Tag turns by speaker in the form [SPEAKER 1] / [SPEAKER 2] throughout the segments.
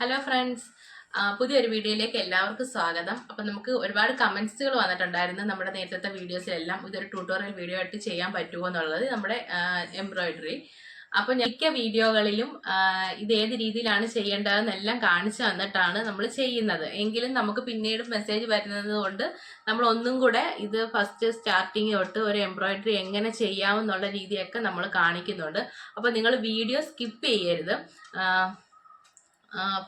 [SPEAKER 1] Hello friends പുതിയൊരു വീഡിയോയിലേക്ക് എല്ലാവർക്കും സ്വാഗതം. അപ്പം നമുക്ക് ഒരുപാട് കമൻസുകൾ വന്നിട്ടുണ്ടായിരുന്നു നമ്മുടെ നേരത്തെ വീഡിയോസിലെല്ലാം. ഇതൊരു ട്യൂട്ടോറിയൽ വീഡിയോ ആയിട്ട് ചെയ്യാൻ പറ്റുമോ എന്നുള്ളത് നമ്മുടെ എംബ്രോയിഡറി അപ്പോൾ മിക്ക വീഡിയോകളിലും ഇത് ഏത് രീതിയിലാണ് ചെയ്യേണ്ടതെന്നെല്ലാം കാണിച്ചു വന്നിട്ടാണ് നമ്മൾ ചെയ്യുന്നത്. എങ്കിലും നമുക്ക് പിന്നീട് മെസ്സേജ് വരുന്നത് കൊണ്ട് നമ്മൾ ഒന്നും കൂടെ ഇത് ഫസ്റ്റ് സ്റ്റാർട്ടിങ് തൊട്ട് ഒരു എംബ്രോയിഡറി എങ്ങനെ ചെയ്യാമെന്നുള്ള രീതിയൊക്കെ നമ്മൾ കാണിക്കുന്നുണ്ട്. അപ്പോൾ നിങ്ങൾ വീഡിയോ സ്കിപ്പ് ചെയ്യരുത്.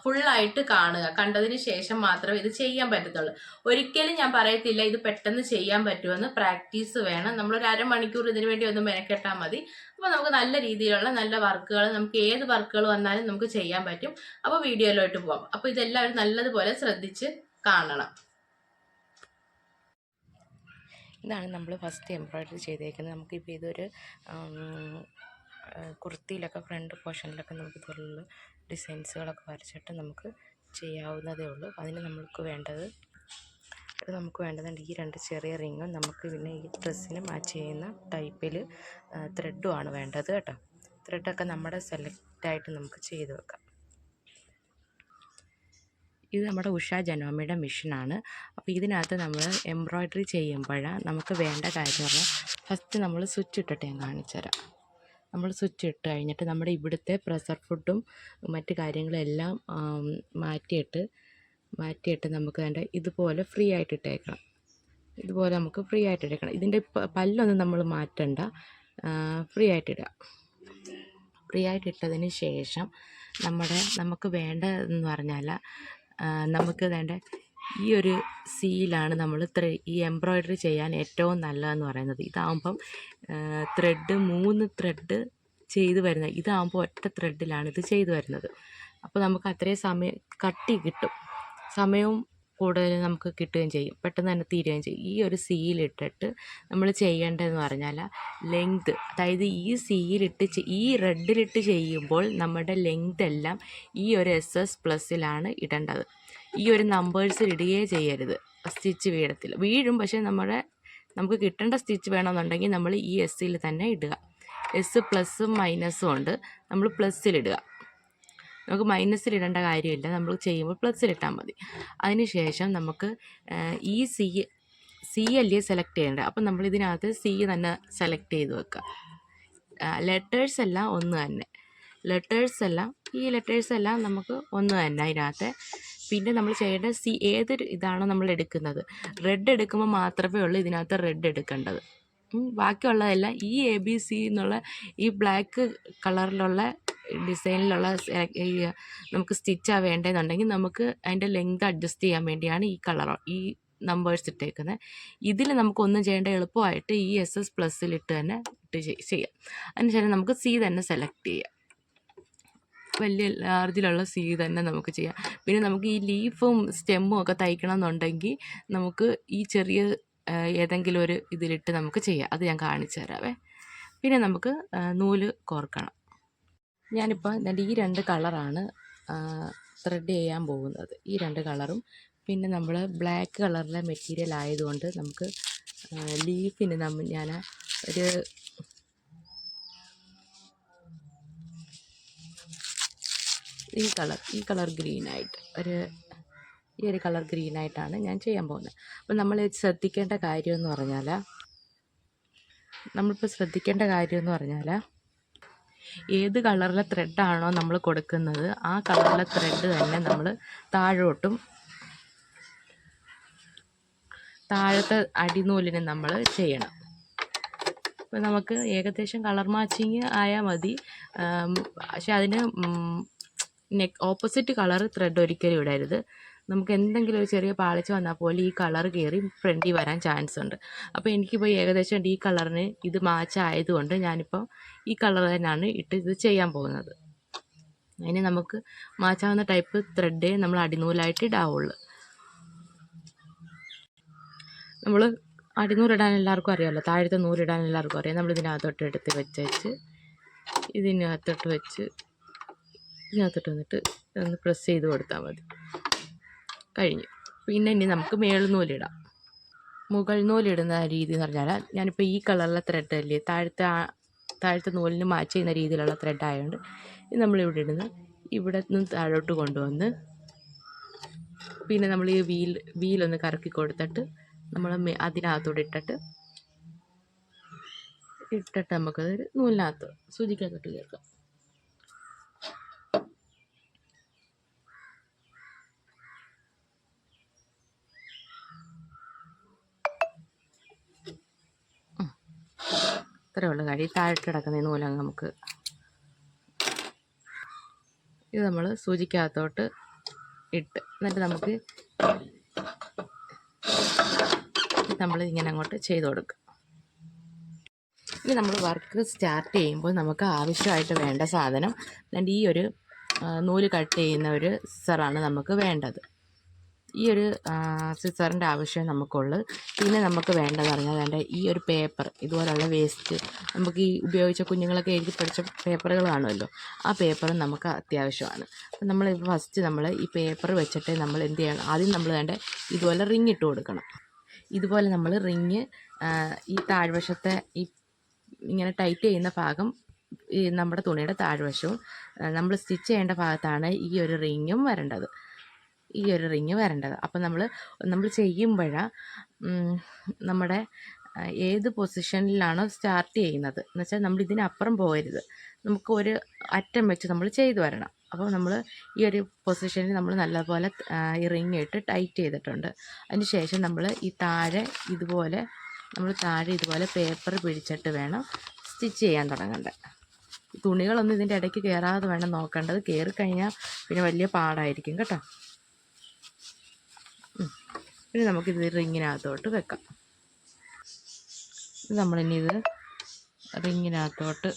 [SPEAKER 1] ഫുള്ളായിട്ട് കാണുക. കണ്ടതിന് ശേഷം മാത്രമേ ഇത് ചെയ്യാൻ പറ്റത്തുള്ളൂ. ഒരിക്കലും ഞാൻ പറയത്തില്ല ഇത് പെട്ടെന്ന് ചെയ്യാൻ പറ്റുമെന്ന്. പ്രാക്ടീസ് വേണം. നമ്മളൊരു അരമണിക്കൂർ ഇതിനു വേണ്ടി ഒന്ന് മെനക്കെട്ടാൽ മതി. അപ്പോൾ നമുക്ക് നല്ല രീതിയിലുള്ള നല്ല വർക്കുകൾ നമുക്ക് ഏത് വർക്കുകൾ വന്നാലും നമുക്ക് ചെയ്യാൻ പറ്റും. അപ്പോൾ വീഡിയോയിലോട്ട് പോകാം അപ്പോൾ ഇതെല്ലാവരും നല്ലതുപോലെ ശ്രദ്ധിച്ച് കാണണം.
[SPEAKER 2] ഇതാണ് നമ്മൾ ഫസ്റ്റ് എംബ്രോയ്ഡറി ചെയ്തേക്കുന്നത്. നമുക്കിപ്പോൾ ഇതൊരു കുർത്തിയിലൊക്കെ ഫ്രണ്ട് പോർഷനിലൊക്കെ നമുക്ക് ഇതുപോലുള്ള ഡിസൈൻസുകളൊക്കെ വരച്ചിട്ട് നമുക്ക് ചെയ്യാവുന്നതേ ഉള്ളൂ. അതിന് നമുക്ക് വേണ്ടത് ഇത് നമുക്ക് വേണ്ടതുണ്ട് ഈ രണ്ട് ചെറിയ റിങ്ങും നമുക്ക് പിന്നെ ഈ ഡ്രസ്സിന് മാച്ച് ചെയ്യുന്ന ടൈപ്പിൽ ത്രെഡും ആണ് വേണ്ടത് കേട്ടോ. ത്രെഡൊക്കെ നമ്മുടെ സെലക്റ്റായിട്ട് നമുക്ക് ചെയ്ത് വെക്കാം. ഇത് നമ്മുടെ ഉഷ ജനോമിയുടെ മെഷീനാണ് അപ്പോൾ ഇതിനകത്ത് നമ്മൾ എംബ്രോയ്ഡറി ചെയ്യുമ്പോഴാണ് നമുക്ക് വേണ്ട കാര്യം ഫസ്റ്റ് നമ്മൾ സ്വിച്ച് ഇട്ടിട്ട് ഞാൻ കാണിച്ചുതരാം. നമ്മൾ സ്വിച്ച് ഇട്ട് കഴിഞ്ഞിട്ട് നമ്മുടെ ഇവിടുത്തെ പ്രഷർ ഫുഡും മറ്റു കാര്യങ്ങളെല്ലാം മാറ്റിയിട്ട് മാറ്റിയിട്ട് നമുക്ക് വേണ്ട ഇതുപോലെ ഫ്രീ ആയിട്ട് ഇട്ടേക്കണം. ഇതുപോലെ നമുക്ക് ഫ്രീ ആയിട്ട് ഇട്ടേക്കണം. ഇതിന്റെ പല്ലൊന്നും നമ്മൾ മാറ്റണ്ട. ഫ്രീ ആയിട്ട് ഇടുക. ഫ്രീ ആയിട്ട് ഇട്ടതിന് ശേഷം നമ്മുടെ നമുക്ക് വേണ്ടതെന്ന് പറഞ്ഞാൽ നമുക്ക് വേണ്ട ഈ ഒരു സീലാണ് നമ്മൾ ഈ എംബ്രോയ്ഡറി ചെയ്യാൻ ഏറ്റവും നല്ലതെന്ന് പറയുന്നത്. ഇതാകുമ്പം ത്രെഡ് മൂന്ന് ത്രെഡ് ചെയ്ത് വരുന്നത് ഇതാകുമ്പോൾ ഒറ്റ ത്രെഡിലാണ് ഇത് ചെയ്തു വരുന്നത്. അപ്പോൾ നമുക്ക് അത്രയും സമയം കട്ടി കിട്ടും. സമയവും കൂടുതൽ നമുക്ക് കിട്ടുകയും ചെയ്യും. പെട്ടെന്ന് തന്നെ തീരുകയും ചെയ്യും. ഈ ഒരു സീലിട്ടിട്ട് നമ്മൾ ചെയ്യേണ്ടതെന്ന് പറഞ്ഞാൽ ലെങ്ത് അതായത് ഈ സീലിട്ട് ഈ റെഡിലിട്ട് ചെയ്യുമ്പോൾ നമ്മുടെ ലെങ്ത് എല്ലാം ഈ ഒരു എസ് എസ് പ്ലസ്സിലാണ് ഇടേണ്ടത്. ഈ ഒരു നമ്പേഴ്സ് ഇടുകയേ ചെയ്യരുത്. സ്റ്റിച്ച് വീഴത്തില്ല വീഴും പക്ഷേ നമ്മുടെ നമുക്ക് കിട്ടേണ്ട സ്റ്റിച്ച് വേണമെന്നുണ്ടെങ്കിൽ നമ്മൾ ഈ എസ്സിൽ തന്നെ ഇടുക. എസ് പ്ലസ്സും മൈനസും ഉണ്ട്. നമ്മൾ പ്ലസ്സിലിടുക നമുക്ക് മൈനസിൽ ഇടേണ്ട കാര്യമില്ല. നമ്മൾ ചെയ്യുമ്പോൾ പ്ലസ്സിലിട്ടാൽ മതി. അതിന് ശേഷം നമുക്ക് ഈ സി സി അല്ലേ സെലക്ട് ചെയ്യേണ്ടത്? അപ്പം നമ്മൾ ഇതിനകത്ത് സി തന്നെ സെലക്ട് ചെയ്ത് വെക്കുക. ലെറ്റേഴ്സ് എല്ലാം ഒന്ന് തന്നെ. ലെറ്റേഴ്സ് എല്ലാം ഈ ലെറ്റേഴ്സ് എല്ലാം നമുക്ക് ഒന്ന് തന്നെ അതിനകത്ത് പിന്നെ നമ്മൾ ചെയ്യേണ്ട സി ഏതൊരു ഇതാണോ നമ്മൾ എടുക്കുന്നത്. റെഡ് എടുക്കുമ്പോൾ മാത്രമേ ഉള്ളൂ ഇതിനകത്ത് റെഡ് എടുക്കേണ്ടത്. ബാക്കിയുള്ളതെല്ലാം ഈ എ ബി സി എന്നുള്ള ഈ ബ്ലാക്ക് കളറിലുള്ള ഡിസൈനിലുള്ള നമുക്ക് സ്റ്റിച്ചാണ് വേണ്ടതെന്നുണ്ടെങ്കിൽ നമുക്ക് അതിന്റെ ലെങ്ത് അഡ്ജസ്റ്റ് ചെയ്യാൻ വേണ്ടിയാണ് ഈ കളർ ഈ നമ്പേഴ്സ് ഇട്ടേക്കുന്നത്. ഇതിൽ നമുക്കൊന്നും ചെയ്യേണ്ട എളുപ്പമായിട്ട് ഈ എസ് എസ് പ്ലസ്സിലിട്ട് തന്നെ ഇട്ട് ചെയ്- ചെയ്യാം. അതിനുശേഷം നമുക്ക് സി തന്നെ സെലക്ട് ചെയ്യാം. വലിയ ലാർജിലുള്ള സീ തന്നെ നമുക്ക് ചെയ്യാം. പിന്നെ നമുക്ക് ഈ ലീഫും സ്റ്റെമ്മും ഒക്കെ തയ്ക്കണം എന്നുണ്ടെങ്കിൽ നമുക്ക് ഈ ചെറിയ ഏതെങ്കിലും ഒരു ഇതിലിട്ട് നമുക്ക് ചെയ്യാം. അത് ഞാൻ കാണിച്ചു തരാവേ. പിന്നെ നമുക്ക് നൂൽ കോർക്കണം. ഞാനിപ്പോൾ എന്റെ ഈ രണ്ട് കളറാണ് ത്രെഡ് ചെയ്യാൻ പോകുന്നത്. ഈ രണ്ട് കളറും. പിന്നെ നമ്മൾ ബ്ലാക്ക് കളറിലെ മെറ്റീരിയൽ ആയതുകൊണ്ട് നമുക്ക് ലീഫിന് നമ്മൾ ഞാൻ ഒരു ഈ കളർ ഈ കളർ ഗ്രീനായിട്ട് ഒരു ഈ ഒരു കളർ ഗ്രീനായിട്ടാണ് ഞാൻ ചെയ്യാൻ പോകുന്നത്. അപ്പോൾ നമ്മൾ ശ്രദ്ധിക്കേണ്ട കാര്യം എന്ന് പറഞ്ഞാൽ നമ്മളിപ്പോൾ ശ്രദ്ധിക്കേണ്ട കാര്യം എന്ന് പറഞ്ഞാൽ ഏത് കളറിലെ ത്രെഡാണോ നമ്മൾ കൊടുക്കുന്നത് ആ കളറിലെ ത്രെഡ് തന്നെ നമ്മൾ താഴോട്ടും താഴത്തെ അടിനൂലിന് നമ്മൾ ചെയ്യണം. അപ്പോൾ നമുക്ക് ഏകദേശം കളർ മാച്ചിങ് ആയാൽ മതി. പക്ഷെ അതിന് നെക്ക് ഓപ്പോസിറ്റ് കളർ ത്രെഡ് ഒരിക്കലും ഇടരുത്. നമുക്ക് എന്തെങ്കിലും ഒരു ചെറിയ പാളിച്ച വന്നാൽ പോലും ഈ കളർ കയറി ഫ്രണ്ടിൽ വരാൻ ചാൻസ് ഉണ്ട്. അപ്പോൾ എനിക്കിപ്പോൾ ഏകദേശം ഈ കളറിന് ഇത് മാച്ച് ആയതുകൊണ്ട് ഞാനിപ്പോൾ ഈ കളർ തന്നെയാണ് ഇട്ട് ഇത് ചെയ്യാൻ പോകുന്നത്. അതിന് നമുക്ക് മാച്ചാവുന്ന ടൈപ്പ് ത്രെഡേ നമ്മൾ അടിനൂലായിട്ട് ഇടാവുള്ളൂ. നമ്മൾ അടിനൂലിടാൻ എല്ലാവർക്കും അറിയാമല്ലോ. താഴത്തെ നൂലിടാൻ എല്ലാവർക്കും അറിയാം. നമ്മൾ ഇതിനകത്തോട്ട് എടുത്ത് വെച്ച് ഇതിനകത്തോട്ട് വെച്ച് ഇതിനകത്തോട്ട് വന്നിട്ട് ഒന്ന് പ്രസ് ചെയ്ത് കൊടുത്താൽ മതി. കഴിഞ്ഞു. പിന്നെ ഇനി നമുക്ക് മേൾനൂലിടാം മുകൾ നൂലിടുന്ന രീതി എന്ന് പറഞ്ഞാൽ ഞാനിപ്പോൾ ഈ കളറിലെ ത്രെഡ് അല്ലേ താഴത്തെ താഴത്തെ നൂലിന് മാച്ച് ചെയ്യുന്ന രീതിയിലുള്ള ത്രെഡ് ആയതുകൊണ്ട് ഇത് നമ്മളിവിടെ ഇടുന്ന. ഇവിടെ നിന്ന് താഴോട്ട് കൊണ്ടുവന്ന് പിന്നെ നമ്മൾ ഈ വീൽ വീലൊന്ന് കറക്കി കൊടുത്തിട്ട് നമ്മൾ അതിനകത്തോടെ ഇട്ടിട്ട് ഇട്ടിട്ട് നമുക്കത് നൂലിനകത്ത് സൂചിക്കകത്തോട്ട് ചേർക്കാം. ഇത്രയേ ഉള്ളൂ. കഴി താഴെ കിടക്കുന്ന നൂലങ്ങ് നമുക്ക് ഇത് നമ്മൾ സൂചിക്കകത്തോട്ട് ഇട്ട് എന്നിട്ട് നമുക്ക് നമ്മൾ ഇങ്ങനെ അങ്ങോട്ട് ചെയ്ത് കൊടുക്കുക ഇനി നമ്മൾ വർക്ക് സ്റ്റാർട്ട് ചെയ്യുമ്പോൾ നമുക്ക് ആവശ്യമായിട്ട് വേണ്ട സാധനം. അല്ലാണ്ട് ഈ ഒരു നൂൽ കട്ട് ചെയ്യുന്ന ഒരു സിസറാണ് നമുക്ക് വേണ്ടത്. ഈ ഒരു സിസറിന്റെ ആവശ്യം നമുക്കുള്ളു. പിന്നെ നമുക്ക് വേണ്ടതെന്ന് പറഞ്ഞാൽ വേണ്ട ഈ ഒരു പേപ്പർ ഇതുപോലുള്ള വേസ്റ്റ് നമുക്ക് ഈ ഉപയോഗിച്ച കുഞ്ഞുങ്ങളൊക്കെ എഴുതി പഠിച്ച പേപ്പറുകൾ കാണുമല്ലോ ആ പേപ്പറും നമുക്ക് അത്യാവശ്യമാണ്. അപ്പം നമ്മൾ ഫസ്റ്റ് നമ്മൾ ഈ പേപ്പർ വെച്ചിട്ട് നമ്മൾ എന്ത് ചെയ്യണം? ആദ്യം നമ്മൾ വേണ്ട ഇതുപോലെ റിങ് ഇട്ട് കൊടുക്കണം. ഇതുപോലെ നമ്മൾ റിങ് ഈ താഴ്വശത്തെ ഈ ഇങ്ങനെ ടൈറ്റ് ചെയ്യുന്ന ഭാഗം ഈ നമ്മുടെ തുണിയുടെ താഴ്വശവും നമ്മൾ സ്റ്റിച്ച് ചെയ്യേണ്ട ഭാഗത്താണ് ഈ ഒരു റിങ്ങും വരേണ്ടത്. ഈ ഒരു റിങ് വരേണ്ടത്. അപ്പം നമ്മൾ നമ്മൾ ചെയ്യുമ്പോഴാണ് നമ്മുടെ ഏത് പൊസിഷനിലാണോ സ്റ്റാർട്ട് ചെയ്യുന്നത്. എന്ന് വെച്ചാൽ നമ്മൾ ഇതിനപ്പുറം പോകരുത്. നമുക്ക് ഒരു അറ്റം വെച്ച് നമ്മൾ ചെയ്തു വരണം. അപ്പോൾ നമ്മൾ ഈ ഒരു പൊസിഷനിൽ നമ്മൾ നല്ലപോലെ ഈ റിങ് ഇട്ട് ടൈറ്റ് ചെയ്തിട്ടുണ്ട്. അതിന് ശേഷം നമ്മൾ ഈ താഴെ ഇതുപോലെ നമ്മൾ താഴെ ഇതുപോലെ പേപ്പർ പിടിച്ചിട്ട് വേണം സ്റ്റിച്ച് ചെയ്യാൻ തുടങ്ങേണ്ടത് തുണികളൊന്നും ഇതിന്റെ ഇടയ്ക്ക് കയറാതെ വേണം നോക്കേണ്ടത്. കയറി കഴിഞ്ഞാൽ പിന്നെ വലിയ പാടായിരിക്കും കേട്ടോ. പിന്നെ നമുക്കിത് റിങ്ങിനകത്തോട്ട് വെക്കാം. നമ്മളിനി ഇത് റിങ്ങിനകത്തോട്ട്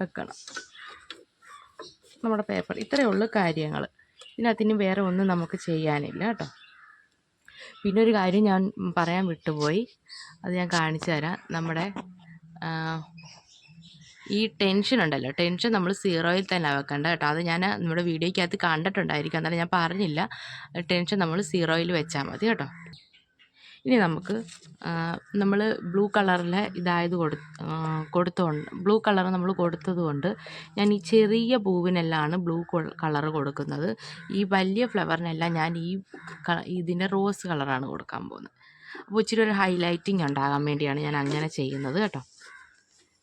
[SPEAKER 2] വെക്കണം. നമ്മുടെ പേപ്പർ. ഇത്രയേ ഉള്ളൂ കാര്യങ്ങൾ ഇതിനകത്ത് ഇനി വേറെ ഒന്നും നമുക്ക് ചെയ്യാനില്ല കേട്ടോ. പിന്നെ ഒരു കാര്യം ഞാൻ പറയാൻ വിട്ടുപോയി. അത് ഞാൻ കാണിച്ചു തരാം. നമ്മുടെ ഈ ടെൻഷൻ ഉണ്ടല്ലോ. ടെൻഷൻ നമ്മൾ സീറോയിൽ തന്നെ വെക്കണ്ട കേട്ടോ. അത് ഞാൻ നമ്മുടെ വീഡിയോയ്ക്കകത്ത് കണ്ടിട്ടുണ്ടായിരിക്കും. എന്നാലും ഞാൻ പറഞ്ഞില്ല. ടെൻഷൻ നമ്മൾ സീറോയിൽ വെച്ചാൽ മതി കേട്ടോ. ഇനി നമുക്ക് നമ്മൾ ബ്ലൂ കളറിലെ ഇതായത് കൊടു കൊടുത്തുകൊണ്ട് ബ്ലൂ കളർ നമ്മൾ കൊടുത്തത് കൊണ്ട് ഞാൻ ഈ ചെറിയ പൂവിനെല്ലാം ബ്ലൂ കളർ കൊടുക്കുന്നത്. ഈ വലിയ ഫ്ലവറിനെല്ലാം ഞാൻ ഈ ഇതിന്റെ റോസ് കളറാണ് കൊടുക്കാൻ പോകുന്നത്. അപ്പോൾ ഇച്ചിരി ഒരു ഹൈലൈറ്റിംഗ് ഉണ്ടാകാൻ വേണ്ടിയാണ് ഞാൻ അങ്ങനെ ചെയ്യുന്നത് കേട്ടോ.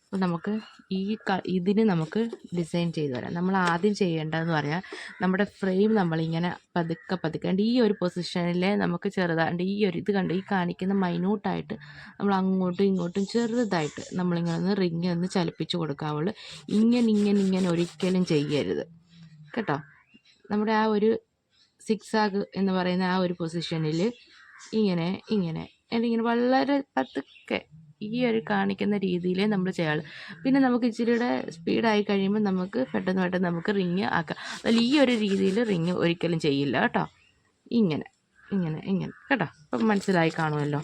[SPEAKER 2] അപ്പോൾ നമുക്ക് ഈ ഇതിന് നമുക്ക് ഡിസൈൻ ചെയ്തു തരാം. നമ്മൾ ആദ്യം ചെയ്യേണ്ടതെന്ന് പറഞ്ഞാൽ നമ്മുടെ ഫ്രെയിം നമ്മളിങ്ങനെ പതുക്കെ പതുക്കെ ഈ ഒരു പൊസിഷനിൽ നമുക്ക് ചെറുതാണ്ട് ഈ ഒരു ഇത് കണ്ട് ഈ കാണിക്കുന്ന മൈന്യൂട്ടായിട്ട് നമ്മൾ അങ്ങോട്ടും ഇങ്ങോട്ടും ചെറുതായിട്ട് നമ്മളിങ്ങനെ ഒന്ന് റിങ് ഒന്ന് ചലിപ്പിച്ച് കൊടുക്കാവുള്ളൂ. ഇങ്ങനെ ഇങ്ങനെ ഇങ്ങനെ ഒരിക്കലും ചെയ്യരുത്. കേട്ടോ? നമ്മുടെ ആ ഒരു സിക്സ് ആഗ് എന്ന് പറയുന്ന ആ ഒരു പൊസിഷനിൽ ഇങ്ങനെ ഇങ്ങനെ എന്നിങ്ങനെ വളരെ പതുക്കെ ഈ ഒരു കാണിക്കുന്ന രീതിയിലേ നമ്മൾ ചെയ്യാറ് പിന്നെ നമുക്ക് ഇച്ചിരിയുടെ സ്പീഡായി കഴിയുമ്പോൾ നമുക്ക് പെട്ടെന്ന് പെട്ടെന്ന് നമുക്ക് റിങ് ആക്കാം. അതിൽ ഈ ഒരു രീതിയിൽ റിങ് ഒരിക്കലും ചെയ്യില്ല കേട്ടോ. ഇങ്ങനെ ഇങ്ങനെ ഇങ്ങനെ. കേട്ടോ? അപ്പം മനസ്സിലായി കാണുമല്ലോ.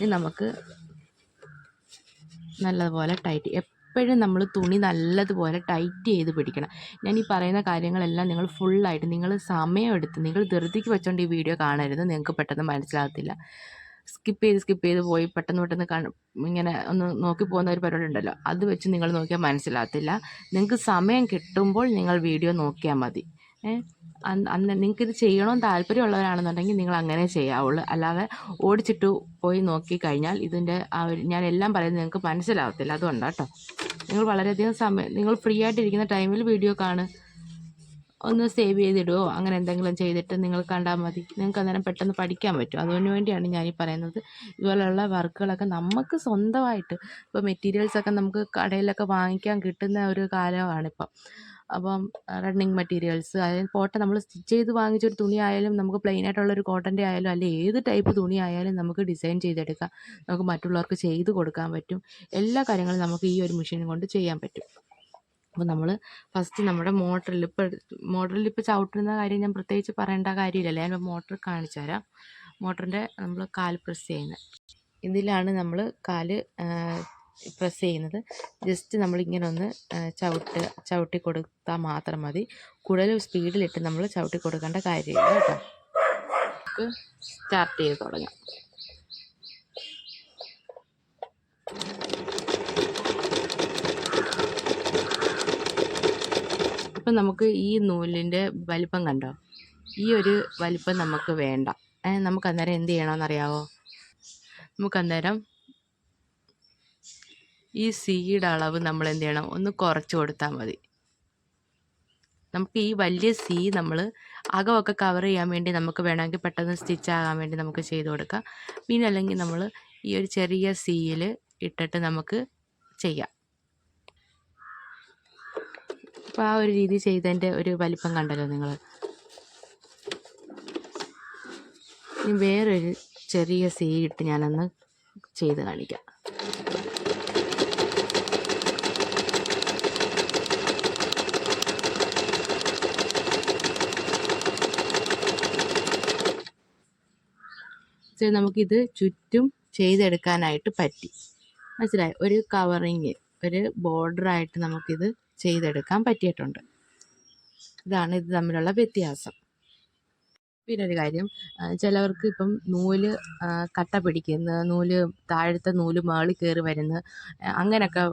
[SPEAKER 2] ഇനി നമുക്ക് നല്ലതുപോലെ ടൈറ്റ് എപ്പോഴും നമ്മൾ തുണി നല്ലതുപോലെ ടൈറ്റ് ചെയ്ത് പിടിക്കണം. ഞാൻ ഈ പറയുന്ന കാര്യങ്ങളെല്ലാം നിങ്ങൾ ഫുള്ളായിട്ട് നിങ്ങൾ സമയമെടുത്ത് നിങ്ങൾ ധൃതിക്ക് വെച്ചുകൊണ്ട് ഈ വീഡിയോ കാണരുത്. നിങ്ങൾക്ക് പെട്ടെന്ന് മനസ്സിലാകത്തില്ല. സ്കിപ്പ് ചെയ്ത് സ്കിപ്പ് ചെയ്ത് പോയി പെട്ടെന്ന് പെട്ടെന്ന് ഇങ്ങനെ ഒന്ന് നോക്കി പോകുന്ന ഒരു പരിപാടി ഉണ്ടല്ലോ. അത് വെച്ച് നിങ്ങൾ നോക്കിയാൽ മനസ്സിലാകത്തില്ല. നിങ്ങൾക്ക് സമയം കിട്ടുമ്പോൾ നിങ്ങൾ വീഡിയോ നോക്കിയാൽ മതി. അന്ന് നിങ്ങൾക്കിത് ചെയ്യണമെന്ന് താല്പര്യമുള്ളവരാണെന്നുണ്ടെങ്കിൽ നിങ്ങൾ അങ്ങനെ ചെയ്യാവുള്ളൂ. അല്ലാതെ ഓടിച്ചിട്ട് പോയി നോക്കി കഴിഞ്ഞാൽ ഇതിന്റെ ആ ഒരു ഞാൻ എല്ലാം പറയുന്നത് നിങ്ങൾക്ക് മനസ്സിലാവത്തില്ല അതുകൊണ്ടാണ് കേട്ടോ നിങ്ങൾ വളരെയധികം സമയം നിങ്ങൾ ഫ്രീ ആയിട്ടിരിക്കുന്ന ടൈമിൽ വീഡിയോ കാണ് ഒന്ന് സേവ് ചെയ്തിടുകയോ അങ്ങനെ എന്തെങ്കിലും ചെയ്തിട്ട് നിങ്ങൾ കണ്ടാൽ മതി. നിങ്ങൾക്ക് അന്നേരം പെട്ടെന്ന് പഠിക്കാൻ പറ്റും. അതിനു വേണ്ടിയാണ് ഞാൻ ഈ പറയുന്നത്. ഇതുപോലെയുള്ള വർക്കുകളൊക്കെ നമുക്ക് സ്വന്തമായിട്ട് ഇപ്പോൾ മെറ്റീരിയൽസൊക്കെ നമുക്ക് കടയിലൊക്കെ വാങ്ങിക്കാൻ കിട്ടുന്ന ഒരു കാലമാണിപ്പം. അപ്പം റണ്ണിങ് മെറ്റീരിയൽസ് അതായത് പോട്ടെ നമ്മൾ സ്റ്റിച്ച് ചെയ്ത് വാങ്ങിച്ചൊരു തുണി ആയാലും നമുക്ക് പ്ലെയിൻ ആയിട്ടുള്ള ഒരു കോട്ടന്റെ ആയാലും അല്ലെ ഏത് ടൈപ്പ് തുണി ആയാലും നമുക്ക് ഡിസൈൻ ചെയ്തെടുക്കാം. നമുക്ക് മറ്റുള്ളവർക്ക് ചെയ്ത് കൊടുക്കാൻ പറ്റും. എല്ലാ കാര്യങ്ങളും നമുക്ക് ഈ ഒരു മെഷീൻ കൊണ്ട് ചെയ്യാൻ പറ്റും. അപ്പോൾ നമ്മൾ ഫസ്റ്റ് നമ്മുടെ മോട്ടറിൽ ഇപ്പോൾ മോട്ടറിൽ ഇപ്പോൾ ചവിട്ടുന്ന കാര്യം ഞാൻ പ്രത്യേകിച്ച് പറയേണ്ട കാര്യമില്ല. ഞാൻ മോട്ടർ കാണിച്ചു തരാം. മോട്ടറിന്റെ നമ്മൾ കാൽ പ്രസ് ചെയ്യുന്നത് ഇതിലാണ് നമ്മൾ കാൽ പ്രസ് ചെയ്യുന്നത്. ജസ്റ്റ് നമ്മളിങ്ങനെ ഒന്ന് ചവിട്ട് ചവിട്ടി കൊടുത്താൽ മാത്രം മതി. കൂടുതൽ സ്പീഡിലിട്ട് നമ്മൾ ചവിട്ടി കൊടുക്കേണ്ട കാര്യമില്ല കേട്ടോ. നമുക്ക് സ്റ്റാർട്ട് ചെയ്ത് തുടങ്ങാം. ഇപ്പം നമുക്ക് ഈ നൂലിന്റെ വലിപ്പം കണ്ടോ? ഈ ഒരു വലിപ്പം നമുക്ക് വേണ്ട. നമുക്ക് അന്നേരം എന്ത് ചെയ്യണമെന്നറിയാവോ? നമുക്ക് അന്നേരം ഈ സീയുടെ അളവ് നമ്മൾ എന്ത് ചെയ്യണം? ഒന്ന് കുറച്ച് കൊടുത്താൽ മതി. നമുക്ക് ഈ വലിയ സീ നമ്മൾ അകമൊക്കെ കവർ ചെയ്യാൻ വേണ്ടി നമുക്ക് വേണമെങ്കിൽ പെട്ടെന്ന് സ്റ്റിച്ച് ആകാൻ വേണ്ടി നമുക്ക് ചെയ്ത് കൊടുക്കാം. പിന്നെ അല്ലെങ്കിൽ നമ്മൾ ഈ ഒരു ചെറിയ സിയിൽ ഇട്ടിട്ട് നമുക്ക് ചെയ്യാം. അപ്പോൾ ആ ഒരു രീതി ചെയ്തതിന്റെ ഒരു വലിപ്പം കണ്ടല്ലോ നിങ്ങൾ ഇനി വേറൊരു ചെറിയ സീ ഇട്ട് ഞാനൊന്ന് ചെയ്ത് കാണിക്കാം. നമുക്കിത് ചുറ്റും ചെയ്തെടുക്കാനായിട്ട് പറ്റി. മനസ്സിലായി? ഒരു കവറിങ് ഒരു ബോർഡറായിട്ട് നമുക്കിത് ചെയ്തെടുക്കാൻ പറ്റിയിട്ടുണ്ട്. ഇതാണ് ഇത് തമ്മിലുള്ള വ്യത്യാസം. പിന്നെ ഒരു കാര്യം ചിലവർക്ക് ഇപ്പം നൂൽ കട്ട പിടിക്കുന്ന നൂൽ താഴത്തെ നൂൽ മേളിൽ കയറി വരുന്ന അങ്ങനെയൊക്കെ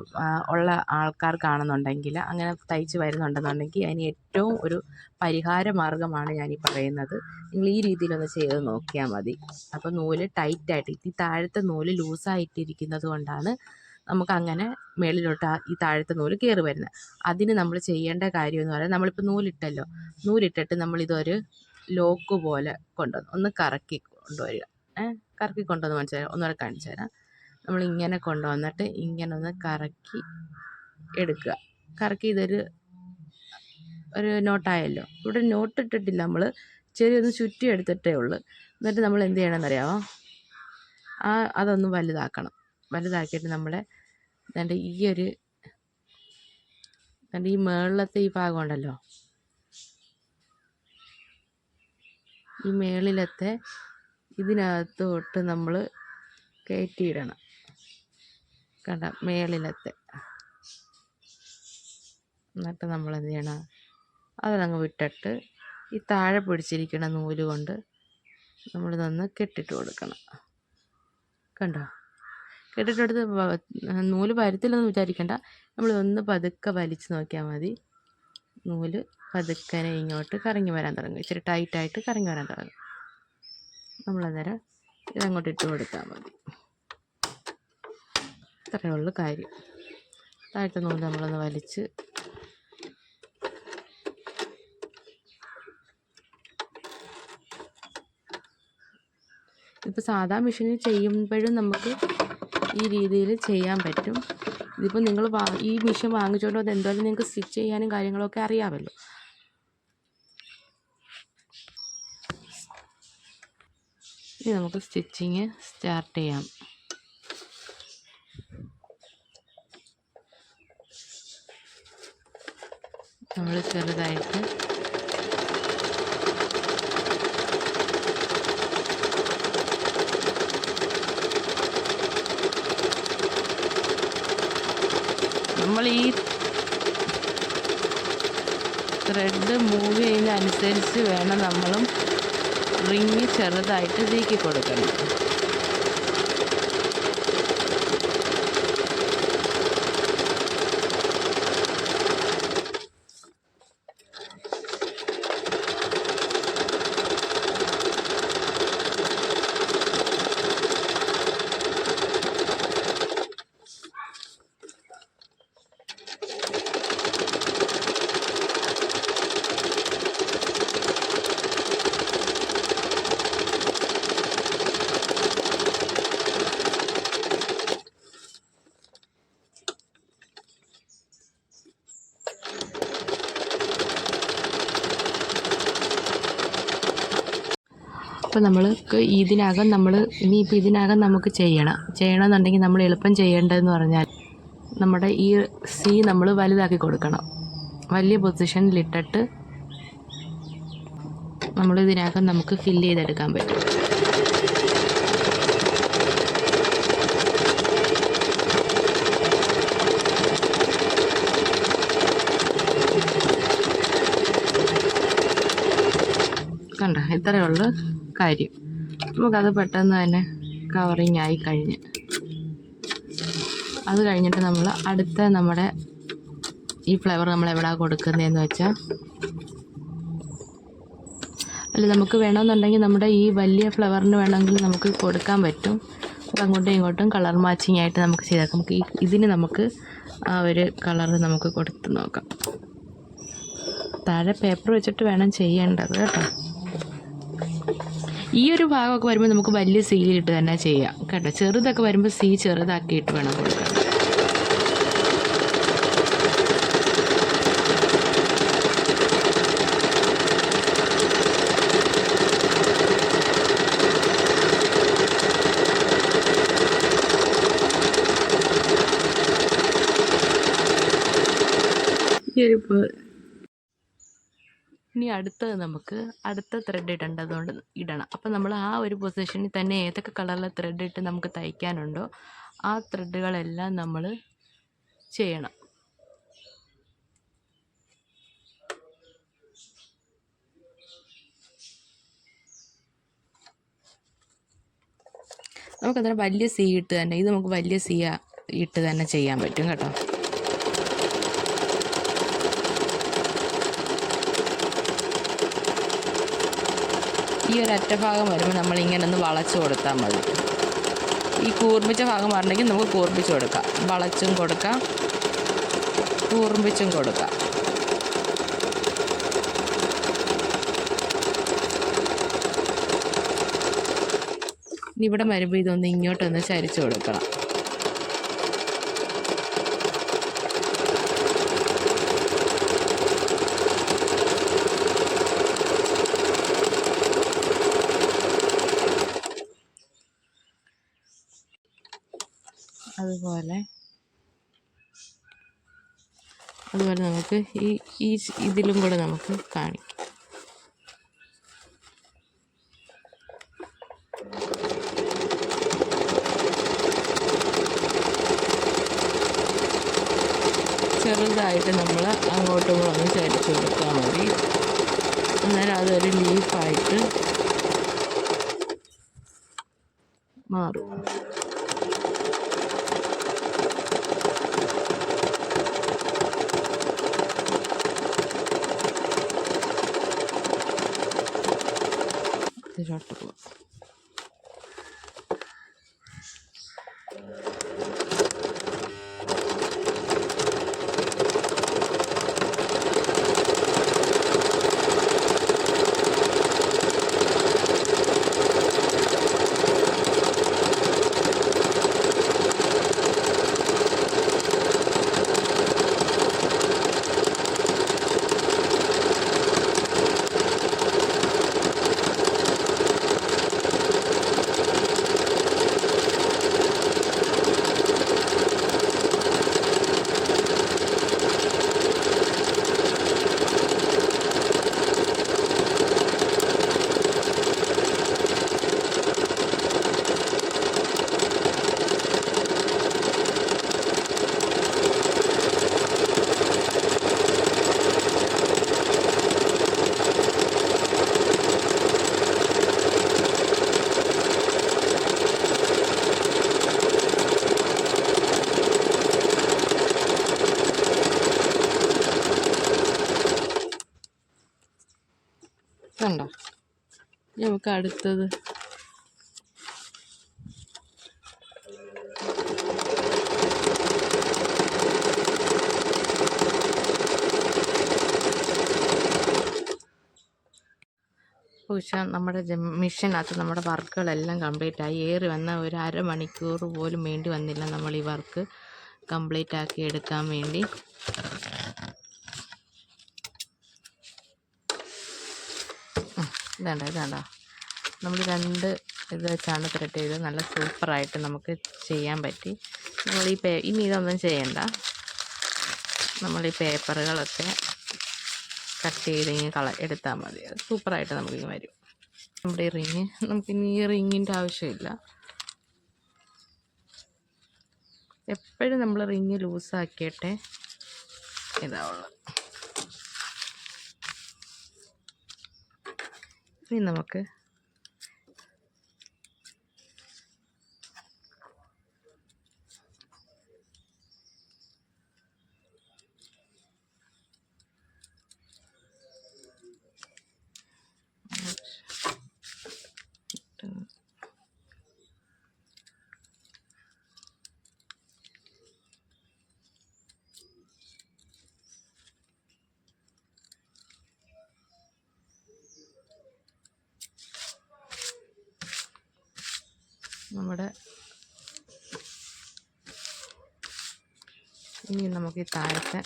[SPEAKER 2] ഉള്ള ആൾക്കാർക്കാണെന്നുണ്ടെങ്കിൽ അങ്ങനെ തയ്ച്ച് വരുന്നുണ്ടെന്നുണ്ടെങ്കിൽ അതിന് ഏറ്റവും ഒരു പരിഹാര മാർഗമാണ് ഈ പറയുന്നത്. നിങ്ങൾ ഈ രീതിയിലൊന്ന് ചെയ്ത് നോക്കിയാൽ മതി. അപ്പോൾ നൂൽ ടൈറ്റായിട്ട് ഈ താഴത്തെ നൂൽ ലൂസായിട്ടിരിക്കുന്നത് കൊണ്ടാണ് നമുക്ക് അങ്ങനെ മേളിലോട്ട് ആ ഈ താഴത്തെ നൂൽ കയറി വരുന്നത് അതിന് നമ്മൾ ചെയ്യേണ്ട കാര്യം എന്ന് പറയുന്നത് നമ്മളിപ്പോൾ നൂലിട്ടല്ലോ. നൂലിട്ടിട്ട് നമ്മളിതൊരു ലോക്ക് പോലെ കൊണ്ടുവന്നു ഒന്ന് കറക്കി കൊണ്ടുവരിക. ഏഹ് കറക്കി കൊണ്ടുവന്ന് മനസ്സിലായി ഒന്നുകൂടെ കാണിച്ചു തരാം. നമ്മളിങ്ങനെ കൊണ്ടുവന്നിട്ട് ഇങ്ങനെ ഒന്ന് കറക്കി എടുക്കുക. കറക്കി ഇതൊരു ഒരു നോട്ടായല്ലോ. ഇവിടെ നോട്ട് ഇട്ടിട്ടില്ല നമ്മൾ ചെറിയൊന്ന് ചുറ്റി എടുത്തിട്ടേ ഉള്ളൂ. എന്നിട്ട് നമ്മൾ എന്ത് ചെയ്യണമെന്നറിയാമോ ആ അതൊന്ന് വലുതാക്കണം. വലുതാക്കിയിട്ട് നമ്മുടെ ദാണ്ട് ഈ ഒരു അതുകൊണ്ട് ഈ മേളിലത്തെ ഈ ഭാഗം ഉണ്ടല്ലോ. ഈ മേളിലത്തെ ഇതിനകത്തോട്ട് നമ്മൾ കയറ്റിയിടണം. കണ്ട മേളിലത്തെ. എന്നിട്ട് നമ്മൾ എന്ത് ചെയ്യണം? അതങ്ങ് വിട്ടിട്ട് ഈ താഴെ പിടിച്ചിരിക്കുന്ന നൂൽ കൊണ്ട് നമ്മൾ നമ്മളിതൊന്ന് കെട്ടിട്ട് കൊടുക്കണം. കണ്ടോ? കെട്ടിട്ടെടുത്ത് നൂൽ വരത്തില്ലെന്ന് വിചാരിക്കണ്ട. നമ്മൾ ഒന്ന് പതുക്കെ വലിച്ചു നോക്കിയാൽ മതി. നൂൽ പതുക്കനെ ഇങ്ങോട്ട് കറങ്ങി വരാൻ തുടങ്ങും. ഇച്ചിരി ടൈറ്റായിട്ട് കറങ്ങി വരാൻ തുടങ്ങും. നമ്മളന്നേരം ഇതങ്ങോട്ട് ഇട്ട് കൊടുത്താൽ മതി. ഇത്രയേ ഉള്ളൂ കാര്യം. താഴത്തെ നൂൽ നമ്മളൊന്ന് വലിച്ച് ഇപ്പോൾ സാധാ മെഷീനിൽ ചെയ്യുമ്പോഴും നമുക്ക് ഈ രീതിയിൽ ചെയ്യാൻ പറ്റും. ഇതിപ്പോൾ നിങ്ങൾ ഈ മെഷീൻ വാങ്ങിച്ചുകൊണ്ട് വന്ന് എന്തായാലും നിങ്ങൾക്ക് സ്റ്റിച്ച് ചെയ്യാനും കാര്യങ്ങളൊക്കെ അറിയാമല്ലോ. ഇനി നമുക്ക് സ്റ്റിച്ചിങ് സ്റ്റാർട്ട് ചെയ്യാം. നമ്മൾ ചെറുതായിട്ട് നമ്മൾ ഈ ത്രെഡ് മൂവ് ചെയ്യുന്നതനുസരിച്ച് വേണം നമ്മളും റിങ് ചെറുതായിട്ട് നീക്കി കൊടുക്കണം. അപ്പോൾ നമ്മൾക്ക് ഇതിനകം നമ്മൾ ഇനിയിപ്പോൾ ഇതിനകം നമുക്ക് ചെയ്യണം. ചെയ്യണമെന്നുണ്ടെങ്കിൽ നമ്മൾ എളുപ്പം ചെയ്യേണ്ടതെന്ന് പറഞ്ഞാൽ നമ്മുടെ ഈ സി നമ്മൾ വലുതാക്കി കൊടുക്കണം. വലിയ പൊസിഷനിലിട്ടിട്ട് നമ്മൾ ഇതിനകം നമുക്ക് ഫില്ല് ചെയ്തെടുക്കാൻ പറ്റും. കണ്ട? ഇത്രയേ ഉള്ളൂ. കാര്യം. നമുക്കത് പെട്ടെന്ന് തന്നെ കവറിങ് ആയി കഴിഞ്ഞ്. അത് കഴിഞ്ഞിട്ട് നമ്മൾ അടുത്ത നമ്മുടെ ഈ ഫ്ലവർ നമ്മൾ എവിടാ കൊടുക്കുന്നതെന്ന് വെച്ചാൽ അല്ല നമുക്ക് വേണമെന്നുണ്ടെങ്കിൽ നമ്മുടെ ഈ വലിയ ഫ്ലവറിന് വേണമെങ്കിൽ നമുക്ക് കൊടുക്കാൻ പറ്റും. അത് അങ്ങോട്ടും ഇങ്ങോട്ടും കളർ മാച്ചിങ് ആയിട്ട് നമുക്ക് ചെയ്തേക്കാം നമുക്ക് ഈ ഇതിന് നമുക്ക് ആ ഒരു കളർ നമുക്ക് കൊടുത്ത് നോക്കാം. താഴെ പേപ്പർ വെച്ചിട്ട് വേണം ചെയ്യേണ്ടത് കേട്ടോ. ഈ ഒരു ഭാഗമൊക്കെ വരുമ്പോൾ നമുക്ക് വലിയ സീലിട്ട് തന്നെ ചെയ്യാം. കേട്ടോ? ചെറുതൊക്കെ വരുമ്പോൾ സീ ചെറുതാക്കിയിട്ട് വേണം കൊടുക്കാൻ പ- ഇനി അടുത്തത് നമുക്ക് അടുത്ത ത്രെഡ് ഇടേണ്ടതുകൊണ്ട് ഇടണം. അപ്പം നമ്മൾ ആ ഒരു പൊസിഷനിൽ തന്നെ ഏതൊക്കെ കളറിലെ ത്രെഡ് ഇട്ട് നമുക്ക് തയ്ക്കാനുണ്ടോ ആ ത്രെഡുകളെല്ലാം നമ്മൾ ചെയ്യണം. നമുക്കത്ര വലിയ സീ ഇട്ട് തന്നെ ഇത് നമുക്ക് വലിയ സീ ഇട്ട് തന്നെ ചെയ്യാൻ പറ്റും കേട്ടോ. ഈ ഒരു അറ്റഭാഗം വരുമ്പോൾ നമ്മൾ ഇങ്ങനെ ഒന്ന് വളച്ച് കൊടുത്താൽ മതി. ഈ കൂർമ്പിച്ച ഭാഗം വരണമെങ്കിൽ നമുക്ക് കൂർമ്പിച്ച് കൊടുക്കാം. വളച്ചും കൊടുക്കാം. കൂർമ്പിച്ചും കൊടുക്കാം. ഇവിടെ വരുമ്പോൾ ഇതൊന്ന് ഇങ്ങോട്ടൊന്ന് ചരിച്ചു കൊടുക്കണം. നമുക്ക് ഈ ഈ ഇതിലും കൂടെ നമുക്ക് കാണിക്കാം. ചെറുതായിട്ട് നമ്മൾ അങ്ങോട്ടും ഒന്ന് ചരിച്ച് കൊടുത്താൽ മതി. അന്നേരം അതൊരു ലീഫായിട്ട് മാറും. ഇതിലോട്ട് പോവാം കണ്ടോ ഇനി നമുക്ക് അടുത്തത്. ഉഷ നമ്മുടെ മിഷനകത്ത് നമ്മുടെ വർക്കുകളെല്ലാം കംപ്ലീറ്റ് ആയി ഏറി വന്ന ഒരു അരമണിക്കൂർ പോലും വേണ്ടി വന്നില്ല നമ്മൾ ഈ വർക്ക് കംപ്ലീറ്റ് ആക്കി എടുക്കാൻ വേണ്ടി. ഇതാണ്ട ഇതാണ്ട. നമ്മൾ രണ്ട് ഇത് വെച്ചാണ് ത്രെഡ് ചെയ്തത് നല്ല സൂപ്പറായിട്ട് നമുക്ക് ചെയ്യാൻ പറ്റി. നമ്മൾ ഈ പേ ഇനി ഇതൊന്നും ചെയ്യണ്ട. നമ്മൾ ഈ പേപ്പറുകളൊക്കെ കട്ട് ചെയ്ത് ഇങ്ങനെ കള എടുത്താൽ മതി. സൂപ്പറായിട്ട് നമുക്കിങ്ങനെ വരും. നമ്മുടെ ഈ റിങ് നമുക്കിനി ഈ റിങ്ങിന്റെ ആവശ്യമില്ല. എപ്പോഴും നമ്മൾ റിങ് ലൂസാക്കിയിട്ടേ ഇതാവുള്ളൂ. ഇനി നമുക്ക് നമ്മുടെ ഇനി നമുക്ക് ഈ താഴത്തെ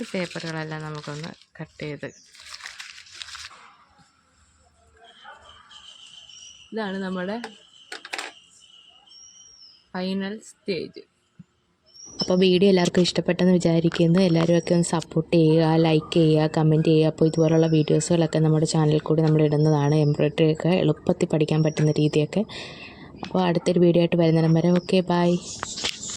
[SPEAKER 2] ഈ പേപ്പറുകളെല്ലാം നമുക്കൊന്ന് കട്ട് ചെയ്ത് ഇതാണ് നമ്മുടെ ഫൈനൽ സ്റ്റേജ്.
[SPEAKER 3] അപ്പോൾ വീഡിയോ എല്ലാവർക്കും ഇഷ്ടപ്പെട്ടെന്ന് വിചാരിക്കുന്നു. എല്ലാവരും ഒക്കെ ഒന്ന് സപ്പോർട്ട് ചെയ്യുക ലൈക്ക് ചെയ്യുക കമന്റ് ചെയ്യുക. അപ്പോൾ ഇതുപോലുള്ള വീഡിയോസുകളൊക്കെ നമ്മുടെ ചാനലിൽ കൂടി നമ്മൾ ഇടുന്നതാണ് എംബ്രോയ്ഡറി ഒക്കെ എളുപ്പത്തിൽ പഠിക്കാൻ പറ്റുന്ന രീതിയൊക്കെ. അപ്പോൾ അടുത്തൊരു വീഡിയോ ആയിട്ട് വരുന്നിടം വരെ ഓക്കെ ബൈ